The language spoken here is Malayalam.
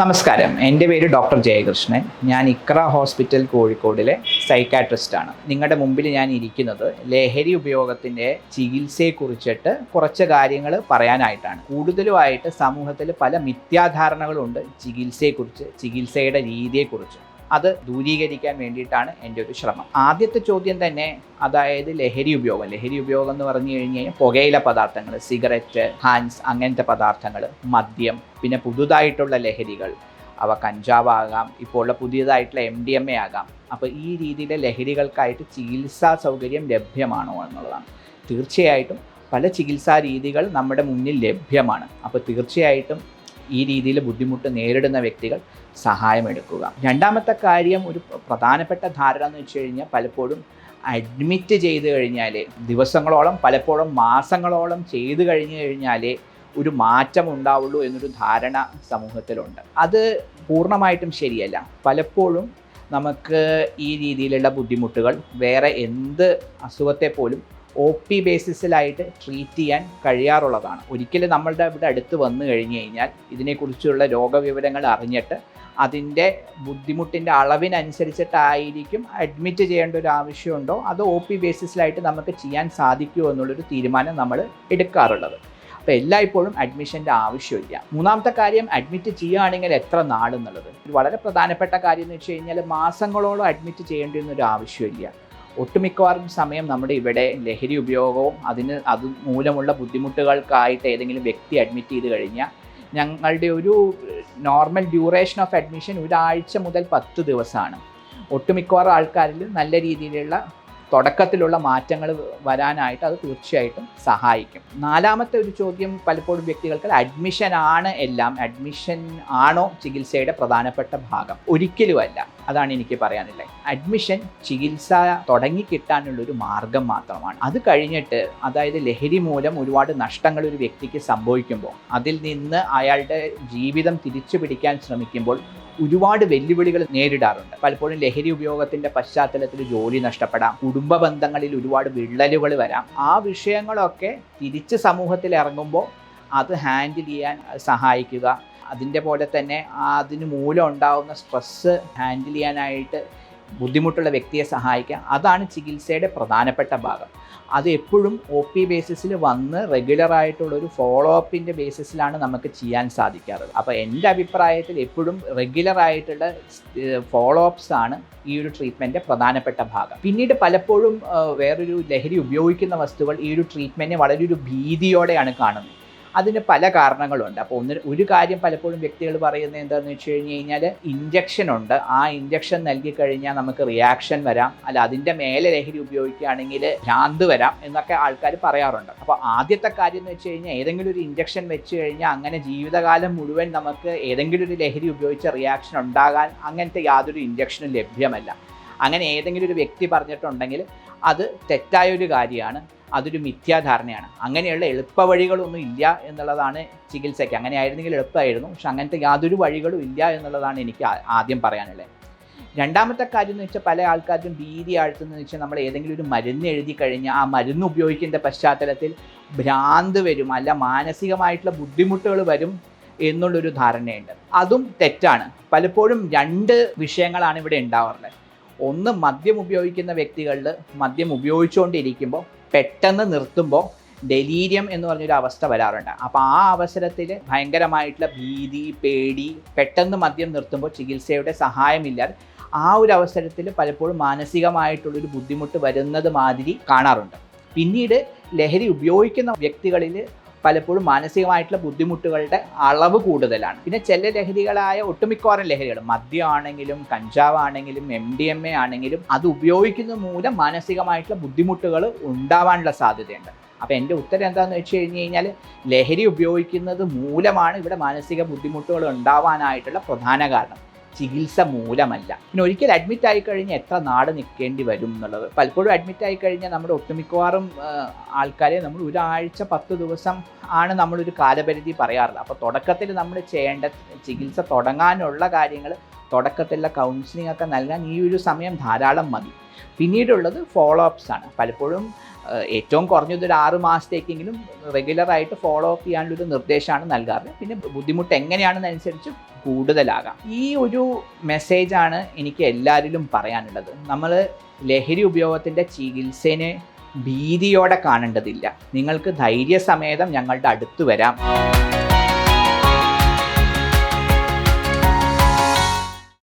നമസ്കാരം. എന്റെ പേര് ഡോക്ടർ ജയകൃഷ്ണൻ. ഞാൻ ഇക്ര ഹോസ്പിറ്റൽ കോഴിക്കോടിലെ സൈക്കാട്രിസ്റ്റാണ് നിങ്ങളുടെ മുമ്പിൽ ഞാൻ ഇരിക്കുന്നത് ലഹരി ഉപയോഗത്തിന്റെ ചികിത്സയെക്കുറിച്ചിട്ട് കുറച്ച് കാര്യങ്ങൾ പറയാനായിട്ടാണ്. കൂടുതലുമായിട്ട് സമൂഹത്തിൽ പല മിഥ്യാധാരണകളുണ്ട് ചികിത്സയെക്കുറിച്ച് ചികിത്സയുടെ രീതിയെക്കുറിച്ച്. അത് ദൂരീകരിക്കാൻ വേണ്ടിയിട്ടാണ് എന്റെ ഒരു ശ്രമം. ആദ്യത്തെ ചോദ്യം തന്നെ അതായത് ലഹരി ഉപയോഗം. ലഹരി ഉപയോഗം എന്ന് പറഞ്ഞു കഴിഞ്ഞ് കഴിഞ്ഞാൽ പുകയില പദാർത്ഥങ്ങൾ സിഗരറ്റ് ഹാൻസ് അങ്ങനത്തെ പദാർത്ഥങ്ങൾ മദ്യം പിന്നെ പുതുതായിട്ടുള്ള ലഹരികൾ. അവ കഞ്ചാവാകാം ഇപ്പോൾ ഉള്ള പുതിയതായിട്ടുള്ള എം ഡി എം എ ആകാം. അപ്പോൾ ഈ രീതിയിലെ ലഹരികൾക്കായിട്ട് ചികിത്സാ സൗകര്യം ലഭ്യമാണോ എന്നുള്ളതാണ്. തീർച്ചയായിട്ടും പല ചികിത്സാ രീതികൾ നമ്മുടെ മുന്നിൽ ലഭ്യമാണ്. അപ്പോൾ തീർച്ചയായിട്ടും ഈ രീതിയിൽ ബുദ്ധിമുട്ട് നേരിടുന്ന വ്യക്തികൾ സഹായമെടുക്കുക രണ്ടാമത്തെ കാര്യം ഒരു പ്രധാനപ്പെട്ട ധാരണ എന്ന് വെച്ച് കഴിഞ്ഞാൽ പലപ്പോഴും അഡ്മിറ്റ് ചെയ്ത് കഴിഞ്ഞാൽ ദിവസങ്ങളോളം പലപ്പോഴും മാസങ്ങളോളം ചെയ്തു കഴിഞ്ഞു കഴിഞ്ഞാൽ ഒരു മാറ്റം ഉണ്ടാവുള്ളൂ എന്നൊരു ധാരണ സമൂഹത്തിലുണ്ട്. അത് പൂർണമായിട്ടും ശരിയല്ല. പലപ്പോഴും നമുക്ക് ഈ രീതിയിലുള്ള ബുദ്ധിമുട്ടുകൾ വേറെ എന്ത് അസുഖത്തെ പോലും ഒ പി ബേസിസിലായിട്ട് ട്രീറ്റ് ചെയ്യാൻ കഴിയാറുള്ളതാണ്. ഒരിക്കലും നമ്മളുടെ ഇവിടെ അടുത്ത് വന്നു കഴിഞ്ഞു കഴിഞ്ഞാൽ ഇതിനെക്കുറിച്ചുള്ള രോഗവിവരങ്ങൾ അറിഞ്ഞിട്ട് അതിന്റെ ബുദ്ധിമുട്ടിന്റെ അളവിനനുസരിച്ചിട്ടായിരിക്കും അഡ്മിറ്റ് ചെയ്യേണ്ട ഒരു ആവശ്യമുണ്ടോ? അത് ഒ പി ബേസിസിലായിട്ട് നമുക്ക് ചെയ്യാൻ സാധിക്കുമോ എന്നുള്ളൊരു തീരുമാനം നമ്മൾ എടുക്കാറുള്ളത്. അപ്പോൾ എല്ലായ്പ്പോഴും അഡ്മിഷന്റെ ആവശ്യമില്ല. മൂന്നാമത്തെ കാര്യം അഡ്മിറ്റ് ചെയ്യുകയാണെങ്കിൽ എത്ര നാളെന്നുള്ളത്. വളരെ പ്രധാനപ്പെട്ട കാര്യം എന്ന് വെച്ച് കഴിഞ്ഞാൽ മാസങ്ങളോളം അഡ്മിറ്റ് ചെയ്യേണ്ടി ഒരു ആവശ്യമില്ല. ഒട്ടുമിക്കവാറും സമയം നമ്മുടെ ഇവിടെ ലഹരി ഉപയോഗവും അതിന് അത് മൂലമുള്ള ബുദ്ധിമുട്ടുകൾക്കായിട്ട് ഏതെങ്കിലും വ്യക്തി അഡ്മിറ്റ് ചെയ്ത് കഴിഞ്ഞാൽ ഞങ്ങളുടെ ഒരു നോർമൽ ഡ്യൂറേഷൻ ഓഫ് അഡ്മിഷൻ ഒരാഴ്ച മുതൽ പത്ത് ദിവസമാണ്. ഒട്ടുമിക്കവാറും ആൾക്കാരിൽ നല്ല രീതിയിലുള്ള തുടക്കത്തിലുള്ള മാറ്റങ്ങൾ വരാനായിട്ട് അത് തീർച്ചയായിട്ടും സഹായിക്കും. നാലാമത്തെ ഒരു ചോദ്യം പലപ്പോഴും വ്യക്തികൾക്ക് അഡ്മിഷൻ ആണ് എല്ലാം. അഡ്മിഷൻ ആണോ ചികിത്സയുടെ പ്രധാനപ്പെട്ട ഭാഗം? ഒരിക്കലുമല്ല അതാണ് എനിക്ക് പറയാനുള്ളത്. അഡ്മിഷൻ ചികിത്സ തുടങ്ങി കിട്ടാനുള്ള ഒരു മാർഗം മാത്രമാണ്. അത് കഴിഞ്ഞിട്ട് അതായത് ലഹരി മൂലം ഒരുപാട് നഷ്ടങ്ങൾ ഒരു വ്യക്തിക്ക് സംഭവിക്കുമ്പോൾ അതിൽ നിന്ന് അയാളുടെ ജീവിതം തിരിച്ചു പിടിക്കാൻ ശ്രമിക്കുമ്പോൾ ഒരുപാട് വെല്ലുവിളികൾ നേരിടാറുണ്ട്. പലപ്പോഴും ലഹരി ഉപയോഗത്തിന്റെ പശ്ചാത്തലത്തിൽ ജോലി നഷ്ടപ്പെടാം. കുടുംബ ബന്ധങ്ങളിൽ ഒരുപാട് വിള്ളലുകൾ വരാം. ആ വിഷയങ്ങളൊക്കെ തിരിച്ച് സമൂഹത്തിൽ ഇറങ്ങുമ്പോൾ അത് ഹാൻഡിൽ ചെയ്യാൻ സഹായിക്കുക. അതിന്റെ പോലെ തന്നെ അതിന് മൂലം ഉണ്ടാകുന്ന സ്ട്രെസ്സ് ഹാൻഡിൽ ചെയ്യാനായിട്ട് ബുദ്ധിമുട്ടുള്ള വ്യക്തിയെ സഹായിക്കുക അതാണ് ചികിത്സയുടെ പ്രധാനപ്പെട്ട ഭാഗം. അത് എപ്പോഴും ഒ പി ബേസിസിൽ വന്ന് ഒരു ഫോളോ അപ്പിന്റെ ബേസിസിലാണ് നമുക്ക് ചെയ്യാൻ സാധിക്കാറുള്ളത് അപ്പോൾ എന്റെ അഭിപ്രായത്തിൽ എപ്പോഴും റെഗുലറായിട്ടുള്ള ഫോളോ അപ്സ് ആണ് ഈ ഒരു ട്രീറ്റ്മെന്റ് പ്രധാനപ്പെട്ട ഭാഗം. പിന്നീട് പലപ്പോഴും വേറൊരു ലഹരി ഉപയോഗിക്കുന്ന വസ്തുക്കൾ ഈ ഒരു ട്രീറ്റ്മെന്റിനെ വളരെ ഒരു ഭീതിയോടെയാണ് കാണുന്നത്. അതിന് പല കാരണങ്ങളുണ്ട്. അപ്പോൾ ഒന്ന് ഒരു കാര്യം പലപ്പോഴും വ്യക്തികൾ പറയുന്നത് എന്താണെന്ന് വെച്ച് കഴിഞ്ഞ് കഴിഞ്ഞാൽ ഇഞ്ചക്ഷൻ ഉണ്ട്. ആ ഇഞ്ചക്ഷൻ നൽകി കഴിഞ്ഞാൽ നമുക്ക് റിയാക്ഷൻ വരാം. അല്ല അതിന്റെ മേലെ ലഹരി ഉപയോഗിക്കുകയാണെങ്കിൽ ഭ്രാന്ത് വരാം എന്നൊക്കെ ആൾക്കാർ പറയാറുണ്ട്. അപ്പോൾ ആദ്യത്തെ കാര്യം എന്ന് വെച്ച് കഴിഞ്ഞാൽ ഏതെങ്കിലും ഒരു ഇഞ്ചക്ഷൻ വെച്ച് കഴിഞ്ഞാൽ അങ്ങനെ ജീവിതകാലം മുഴുവൻ നമുക്ക് ഏതെങ്കിലും ഒരു ലഹരി ഉപയോഗിച്ച റിയാക്ഷൻ ഉണ്ടാകാൻ അങ്ങനത്തെ യാതൊരു ഇഞ്ചക്ഷനും ലഭ്യമല്ല. അങ്ങനെ ഏതെങ്കിലും ഒരു വ്യക്തി പറഞ്ഞിട്ടുണ്ടെങ്കിൽ അത് തെറ്റായൊരു കാര്യമാണ്. അതൊരു മിഥ്യാധാരണയാണ്. അങ്ങനെയുള്ള എളുപ്പ വഴികളൊന്നും ഇല്ല എന്നുള്ളതാണ് ചികിത്സയ്ക്ക്. അങ്ങനെ ആയിരുന്നെങ്കിൽ എളുപ്പമായിരുന്നു. പക്ഷെ അങ്ങനത്തെ യാതൊരു വഴികളും ഇല്ല എന്നുള്ളതാണ് എനിക്ക് ആദ്യം പറയാനുള്ളത്. രണ്ടാമത്തെ കാര്യം എന്ന് വെച്ചാൽ പല ആൾക്കാർക്കും ഭീതി ആഴ്ത്തുന്നതെന്ന് വെച്ചാൽ നമ്മൾ ഏതെങ്കിലും ഒരു മരുന്ന് എഴുതി കഴിഞ്ഞാൽ ആ മരുന്ന് ഉപയോഗിക്കേണ്ട പശ്ചാത്തലത്തിൽ ഭ്രാന്ത് വരും. അല്ല മാനസികമായിട്ടുള്ള ബുദ്ധിമുട്ടുകൾ വരും എന്നുള്ളൊരു ധാരണയുണ്ട്. അതും തെറ്റാണ്. പലപ്പോഴും രണ്ട് വിഷയങ്ങളാണ് ഇവിടെ ഉണ്ടാവാറുള്ളത്. ഒന്ന് മദ്യം ഉപയോഗിക്കുന്ന വ്യക്തികളിൽ മദ്യം ഉപയോഗിച്ചുകൊണ്ടിരിക്കുമ്പോൾ പെട്ടെന്ന് നിർത്തുമ്പോൾ ഡെലീരിയം എന്ന് പറഞ്ഞൊരു അവസ്ഥ വരാറുണ്ട്. അപ്പോൾ ആ അവസരത്തിൽ ഭയങ്കരമായിട്ടുള്ള ഭീതി പേടി പെട്ടെന്ന് മദ്യം നിർത്തുമ്പോൾ ചികിത്സയുടെ സഹായമില്ലാതെ ആ ഒരു അവസരത്തിൽ പലപ്പോഴും മാനസികമായിട്ടുള്ളൊരു ബുദ്ധിമുട്ട് വരുന്നത് മാതിരി കാണാറുണ്ട്. പിന്നീട് ലഹരി ഉപയോഗിക്കുന്ന വ്യക്തികളിൽ പലപ്പോഴും മാനസികമായിട്ടുള്ള ബുദ്ധിമുട്ടുകളുടെ അളവ് കൂടുതലാണ്. പിന്നെ ചില ലഹരികളായ ഒട്ടുമിക്കവാറും ലഹരികൾ മദ്യമാണെങ്കിലും കഞ്ചാവാണെങ്കിലും എം ഡി എം എ ആണെങ്കിലും അത് ഉപയോഗിക്കുന്ന മൂലം മാനസികമായിട്ടുള്ള ബുദ്ധിമുട്ടുകൾ ഉണ്ടാവാനുള്ള സാധ്യതയുണ്ട്. അപ്പോൾ എന്റെ ഉത്തരം എന്താണെന്ന് വെച്ച് കഴിഞ്ഞ് കഴിഞ്ഞാൽ ലഹരി ഉപയോഗിക്കുന്നത് മൂലമാണ് ഇവിടെ മാനസിക ബുദ്ധിമുട്ടുകൾ ഉണ്ടാവാനായിട്ടുള്ള പ്രധാന കാരണം. ചികിത്സ മൂലമല്ല. പിന്നെ ഒരിക്കൽ അഡ്മിറ്റ് ആയി കഴിഞ്ഞാൽ എത്ര നാട് നിൽക്കേണ്ടി വരും എന്നുള്ളത്. പലപ്പോഴും അഡ്മിറ്റ് ആയി കഴിഞ്ഞാൽ നമ്മുടെ ഒട്ടുമിക്കവാറും ആൾക്കാരെ നമ്മൾ ഒരാഴ്ച പത്ത് ദിവസം ആണ് നമ്മളൊരു കാലപരിധി പറയാറുള്ളത്. അപ്പോൾ തുടക്കത്തിൽ നമ്മൾ ചെയ്യേണ്ട ചികിത്സ തുടങ്ങാനുള്ള കാര്യങ്ങൾ തുടക്കത്തിലുള്ള കൗൺസിലിംഗ് ഒക്കെ നൽകാൻ ഈ ഒരു സമയം ധാരാളം മതി. പിന്നീടുള്ളത് ഫോളോ അപ്സ് ആണ്. പലപ്പോഴും ഏറ്റവും കുറഞ്ഞത് ഒരു ആറ് മാസത്തേക്കെങ്കിലും റെഗുലറായിട്ട് ഫോളോ അപ്പ് ചെയ്യാനുള്ളൊരു നിർദ്ദേശമാണ് നൽകാറ്. പിന്നെ ബുദ്ധിമുട്ട് എങ്ങനെയാണെന്നനുസരിച്ച് കൂടുതലാകാം. ഈ ഒരു മെസ്സേജാണ് എനിക്ക് എല്ലാവരിലും പറയാനുള്ളത്. നമ്മൾ ലഹരി ഉപയോഗത്തിന്റെ ചികിത്സേനെ ഭീതിയോടെ കാണേണ്ടതില്ല. നിങ്ങൾക്ക് ധൈര്യസമേതം ഞങ്ങളുടെ അടുത്ത് വരാം.